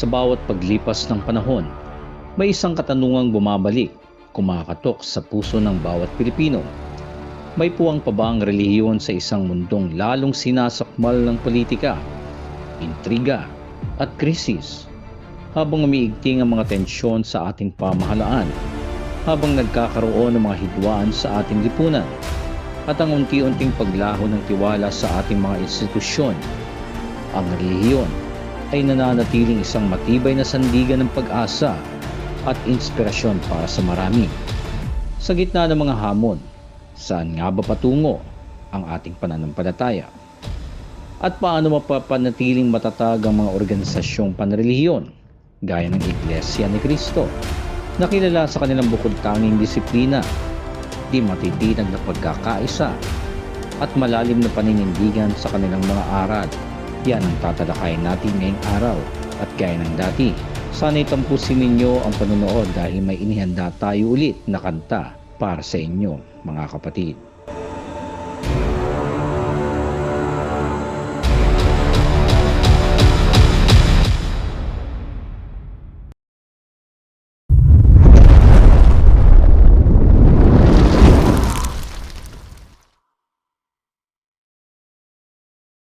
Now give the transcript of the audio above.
Sa bawat paglipas ng panahon, may isang katanungang bumabalik, kumakatok sa puso ng bawat Pilipino. May puwang pa ba ang relihiyon sa isang mundong lalong sinasakmal ng politika, intriga, at krisis? Habang umiigting ang mga tensyon sa ating pamahalaan, habang nagkakaroon ng mga hidwaan sa ating lipunan, at ang unti-unting paglaho ng tiwala sa ating mga institusyon, ang relihiyon ay nananatiling isang matibay na sandigan ng pag-asa at inspirasyon para sa marami. Sa gitna ng mga hamon, saan nga ba patungo ang ating pananampalataya? At paano mapapanatiling matatag ang mga organisasyong panrelihiyon gaya ng Iglesia ni Cristo na kilala sa kanilang bukod tanging disiplina, di matitinag na pagkakaisa at malalim na paninindigan sa kanilang mga aral. Yan ang tatalakayin natin ngayong araw at gaya ng dati. Sana'y tampusin ninyo ang panonood dahil may inihanda tayo ulit na kanta para sa inyo mga kapatid.